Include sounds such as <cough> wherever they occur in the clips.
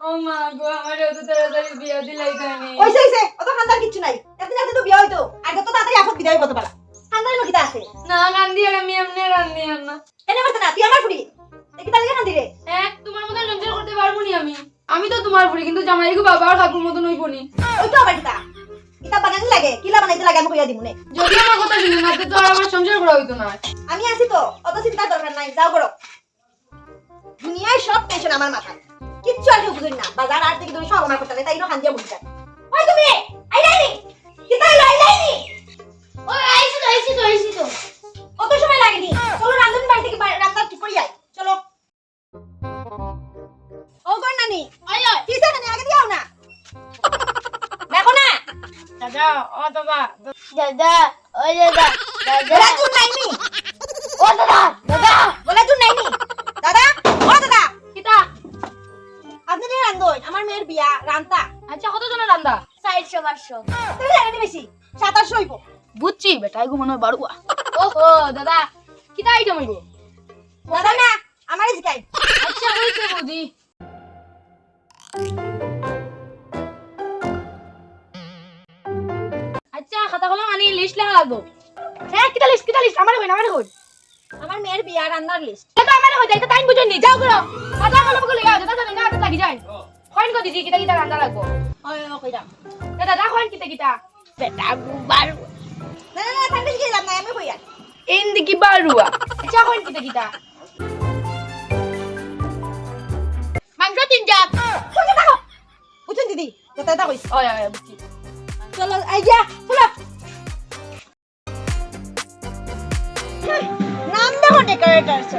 ও মা গো আমার অত তাড়াতাড়ি বিয়া দিলাই তানি হইছে হইছে অত খান্দার কিচ্ছু নাই। এতদিন আগে তো বিয়া হইতো। আর যত তাড়াতাড়ি আপদ বিদায় করতে পারা খান্দার লোক কিতা আছে। না কান্দি আর আমি এমনি কান্দি আর এনে না তুই আমার ফুড়ি। দেখি তাহলে খান্দি রে। হ্যাঁ তোমার মতন সংসার করতে পারব নি আমি। আমি তো তোমার বুড়ি কিন্তু জামাইগো বাবা আর কাকুর মতন হইব নি। ওই তো আবার কিতা। কিতা বানানি লাগে কিলা বানাইতে লাগে আমি কইয়া যদি আমার কথা শুনে না তো আর আমার সংসার করা হইতো না। আমি আছি তো অত চিন্তা দরকার নাই যাও বড় দুনিয়ায় সব টেনশন আমার মাথায়। কিচ্ছু কেউ বুঝুন না। বাজার আর থেকে তুমি সব আমার করতে তাই খান দিয়ে বুঝতে ওই তুমি আই লাইনি কিতা আইলো আই লাইনি? ওই আইছি তো আইছি তো আইছি তো অত সময় লাগেনি। চলো রান্ধন বাড়ি থেকে রান্না ঠিক করি যাই। চলো। ও গর নানি ওই ওই কিসে নানি আগে দিও না। দেখো না। দাদা ও বাবা দাদা ওই দাদা দাদা। চুন নাইনি ও দাদা। বিয়া রান্তা। আচ্ছা কত জনের রান্দা চারশো পাঁচশো। তুমি জানেনি বেশি সাতাশশো হইব। বুঝছি বেটা এগো মনে হয় বাড়ুয়া। ওহো দাদা। কিতা আইটেম হইব? দাদা না আমারই শিখাই। আচ্ছা হইছে বৌদি আচ্ছা খাতা কলম আনি লিস্ট লেখা লাগবো। হ্যাঁ কিতা লিস্ট কিতা লিস্ট আমার কই আমার কই আমার মেয়ের বিয়া রান্নার লিস্ট এটা আমার কই যাইতা টাইম বুঝুন নি যাও করো। খাতা কলমগুলো যাও দাদা হাতে লাগি যায়। কইন কো দিদি কিতা কিতা রান্না লাগবো ওই ও কইরা দাদা দাদা কইন কিতা কিতা বেটা বারু না না না শিখে লাভ নাই আমি কইয়া ইন্দি কি বারুয়া। আচ্ছা কইন কিতা কিতা মাংস তিন জাত। শুনে থাকো। বুঝছেন দিদি। যেটা এটা কইছি। ওই ওই বুঝছি। চলো এই যা চলো নাম দেখো ডেকোরেটরস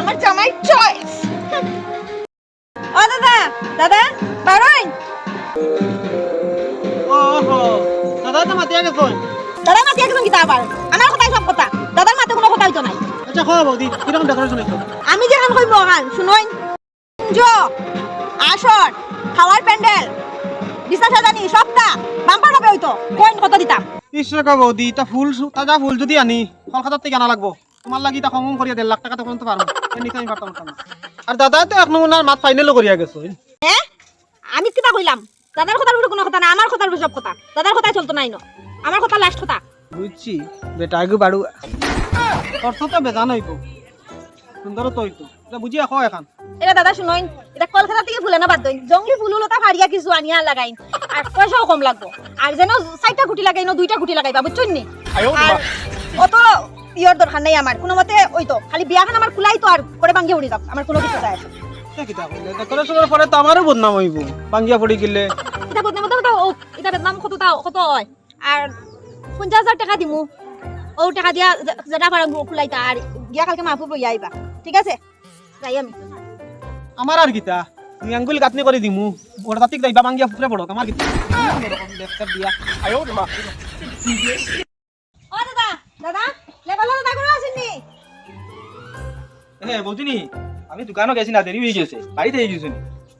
আমার জামাই চয়েস ও দাদা দাদা বারোই ওহো দাদা তো মাতিয়া গেছন দাদা মাতি একদম কিতা আবার। আমার কথাই সব কথা। দাদার মাতে কোনো কথা হইতো নাই আচ্ছা খাওয়া বৌদি কীরকম ডেকোরেশন হইতো আমি যেখান কইব ওখান শুনুন জ আসর খাওয়ার প্যান্ডেল বিছা সাজানি সবটা বাম্পার হবে হইতো কইন কত দিতাম? ত্রিশ টাকা বৌদি তা ফুল তাজা ফুল যদি আনি কলকাতার থেকে আনা লাগবো তোমার লাগি তা কম করিয়া দেড় লাখ টাকা তখন তো পারব আমি পারতাম আর দাদা তো এক নমুনার মাত ফাইনালও করিয়া গেছো হ্যাঁ আমি কিতা কইলাম? দাদার কথার উপরে কোনো কথা না আমার কথার উপরে সব কথা। দাদার কথাই চলতো নাই ন আমার কথা লাস্ট কথা। বুঝছি বেটা আগু বাড়ু। তোর তো বেজান হইব সুন্দর তো হইতো। এটা বুঝি এখন এখন? এটা দাদা শুনুন এটা কলকাতা থেকে ফুলে না বাদ দইন। জঙ্গলি ফুল লতা ফাড়িয়া কিছু আনিয়া লাগাইন। আর পয়সাও কম লাগবো। আর যেন চারটা গুটি লাগাইন দুইটা গুটি লাগাইবা বুঝছেন নি? আর অত ইয়র দরকার নাই আমার। কোনো মতে ওই তো খালি বিয়াখান আমার কুলাই তো আর করে ভাঙ্গিয়ে উড়ি যাও আমার কোনো কিছু যায় ডেকোরেশনের পরে তো আমারও বদনাম হইব বাঙ্গিয়া পড়ি গেলে। এটা বদনাম তো ও এটা বদনাম কত তা কত হয়। আর পঞ্চাশ হাজার টাকা দিমু। ও টাকা দিয়া যেটা পারা কুলাইতা আর গিয়া কালকে মাহফুব লইয়া আইবা। ঠিক আছে? যাই আমি। আমার আর গীতা তুমি আঙ্গুল গাতনি করে দিমু। ওটা তাতিক যাইবা বাঙ্গিয়া ফুটে পড়ো আমার গীতা। দেখতে দিয়া আয়ো মা ও দাদা দাদা। আসেননি। হ্যাঁ বৌদিনি আমি দোকানও গেছি না দেরি হয়ে গেছে বাড়িতে হয়ে গেছি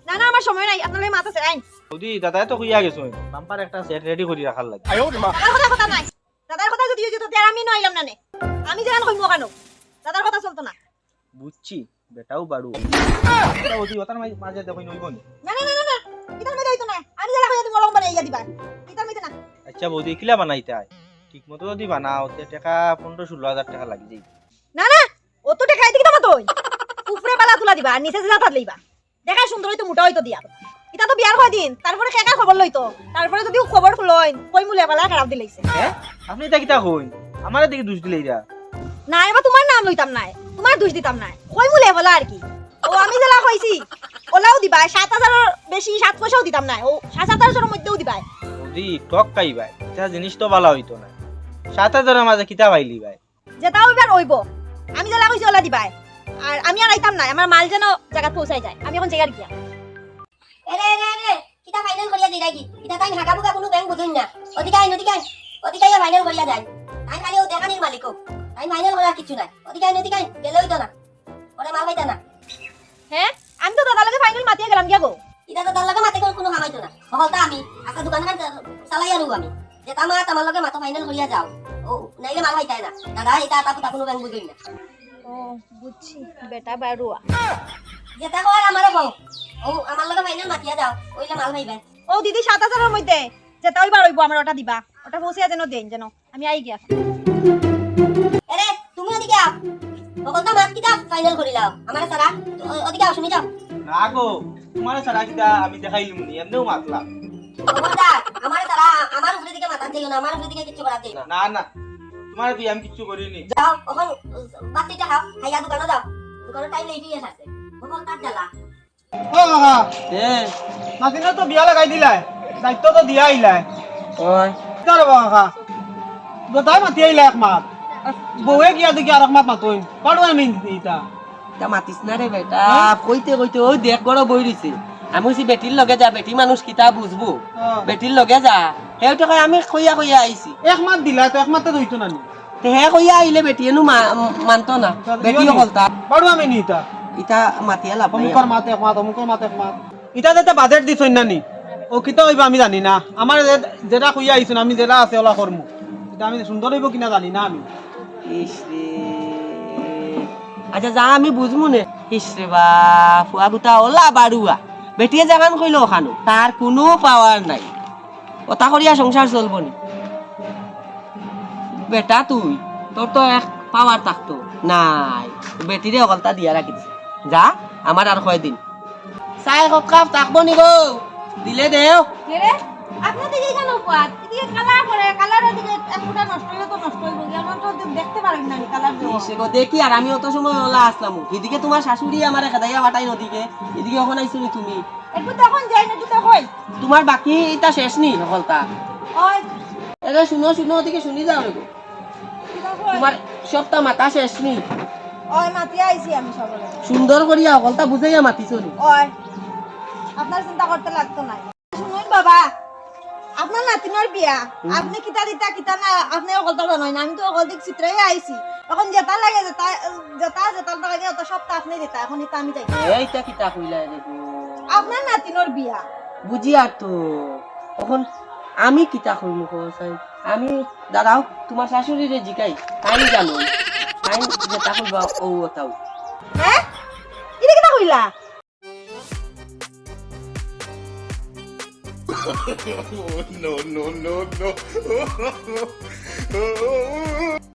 না না আমার সময় নাই আপনার মাথা সেরাইন বৌদি দাদাই তো কইয়া গেছো বাম্পার একটা সেট রেডি করে রাখার লাগে। দাদার কথা কথা নাই দাদার কথা যদি যেত তার আমি নইলাম না নে। আমি যেখান কইমু কেন? দাদার কথা চলতো না। বুঝছি বেটাও বাড়ু। বৌদি ওটার মাঝে- দেখো নইব নি? না না না না না ইতার মধ্যে হইতো না। আমি যারা কইয়া তুমি অলম বানাইয়া দিবা। ইতার মধ্যে না। আচ্ছা বৌদি কিলা বানাইতে হয় ঠিক মতো যদি বানাও তে টাকা পনেরো ষোলো হাজার টাকা না না অত টাকা আইতে কি তোমার তুই। উপরে বালা তুলা দিবা আর নিচে লইবা। দেখা সুন্দর হইতো মোটা হইতো দিয়া। ইতা তো বিয়ার দিন তারপরে কেকা খবর লইতো? তারপরে যদি খবর লইন কই মুলে বালা খারাপ দিলাইছে হ্যাঁ? আপনি এটা কিতা কইন? আমার দিকে দোষ দিলে না এবার তোমার নাম লইতাম না তোমার দোষ দিতাম না কই মুলে বলা আর কি? ও আমি জেলা কইছি ওলাও দিবা সাত হাজারের বেশি সাত পয়সাও দিতাম না ও সাত হাজারের মধ্যেও দিবা বৌদি টক ভাই এটা জিনিস তো ভালো হইতো না। সাত হাজারের মাঝে কিতা পাইলি ভাই? যেটাও এবার ওইব আমি জেলা কইছি ওলা দিবাই। আর আমি আর আইতাম না আমার মাল যেন জায়গা পৌঁছাই যায়। আমি এখন জায়গার গিয়া। এরে এরে এরে কিটা ফাইনাল করিয়া দিই নাকি কিটা তাই হাগা বুকা কোনো ব্যাংক বুঝুন না। ওদিকে আইন ওদিকে আইন ওদিকে আইয়া ফাইনাল করিয়া যায় তাই খালি ও দেখানির মালিক ও তাই ফাইনাল করার কিছু নাই। ওদিকে আইন ওদিকে আইন গেলে হইতো না। ওরে মাল পাইতা না। হ্যাঁ আমি তো দাদা লাগে ফাইনাল মাতিয়ে গেলাম গিয়া গো? ইটা তো তার লগে মাতে কোনো কোনো না। হলতা আমি আজকে দোকানখান চালাই আনু আমি। যে তামা তামার লগে মাতো ফাইনাল করিয়া যাও ও নাইলে মাল না দাদা এটা তা পুতা কোনো ব্যাংক না ও বুঝছি বেটা বারুয়া যেটা আমারও কও ও আমার লগে ফাইনাল মাতিয়া যাও ওইলে মাল ভাইবে ও দিদি সাত হাজারের মধ্যে যেটা ওইবার হইব আমার ওটা দিবা ওটা পৌঁছিয়া যেন দেন যেন আমি আই গিয়া এরে তুমি ওদিকে আও বকলটা মাত কিটা ফাইনাল করিলাও আমার সারা ওদিকে আও শুনি যাও না গো তোমার কিটা আমি দেখাইলাম নি এমনিও মাতলাম আমার সারা আমার মাথা দিও না আমার উপরে দিকে কিছু করা দিও না না না তোমার বিয়ে আমি কিচ্ছু করিনি। যাও ওখান বাতিটা খাও খাইয়া দোকানে যাও। দোকানে টাইম লেট আছে। বকল তার জ্বালা? ও কাকা নাতিনে তো বিয়া লাগাই দিলাই দায়িত্ব তো দিয়া আইলাই কিতা রে কাকা দাদাই মাতি বউয়ে গিয়া দেখি আর তা মাতিস না রে বেটা কইতে কইতে ওই দেখ বড় বই রইছে আমি কইছি বেটির লগে যা বেটি মানুষ কিতা বুঝব বেটির লগে যা সেই তো কয় আমি কইয়া কইয়া আইছি এক মাত দিলা তো এক মাতে ধইতো না নি তে হে কইয়া আইলে বেটিয়েনো মানতো না। বেটি অকল তা পারো আমি নি ইতা। ইতা মাতিয়া লাভ নাই। অমুকর মাত এক মাত অমুকর মাত এক মাত। ইটা যেটা বাজেট দিছই না নি ও কিতা হইবা আমি জানি না। আমার যেটা কইয়া আইছুন আমি যেটা আছে ওলা করমু এটা আমি সুন্দর হইব কিনা জানি না আমি। ইস আচ্ছা যা আমি বুঝমু নে? ইস রে বা ফুয়া গুতা ওলা বাড়ুয়া বেটিয়ে জাগান কইলো ওখানো। তার কোনো পাওয়ার নাই। কথা করিয়া সংসার চলব নি বেটা তুই, তোর তো এক পাওয়ার থাকতো। নাই, বেটিরে অকলতা দিয়া রাখিস যা, আমার আর কয়দিন। চাই কাপ থাকব নি গো। দিলে দেও। রে আপনার দিকে কেন পাত এদিকে কালার করে নষ্ট হইলে তো নষ্ট হইব। আমার তো দেখতে পারেন না কালার দেখি আর আমি অত সময় ওলা আসলাম। এদিকে তোমার শাশুড়ি আমার খেদাইয়া বাটাই নদীকে এদিকে ওখানে তুমি? একটু তখন যাই না একটু তখন। তোমার বাকি এটা শেষ নি সকলটা ওই এটা শুনো শুনো ওদিকে শুনি যাও রে। তোমার সবটা মাথা শেষ নি? ওই মাতিয়া আইছি আমি সকলে সুন্দর করিয়া সকলটা বুঝাইয়া মাতিছো ওই আপনার চিন্তা করতে লাগতো না। শুনুন বাবা নাতিনের বিয়া। আপনি কিতা দিতা কিতা না আপনি জানাই না। আমি তো অকল দিক চিত্রাই আইছি। এখন লাগে লাগে সবটা আপনি দিতা এখন এটা আমি যাই। এইটা কিতা কইলা রে আপনার নাতিনের বিয়া। বুঝি আর তো। এখন আমি কিতা কইমু চাই। আমি দাঁড়াও তোমার শাশুড়িরে জিকাই। তাই জানো। তাই যেটা কইবা ও ওটাও হ্যাঁ এটা কিতা কইলা? <laughs> no, no, no, no. <laughs>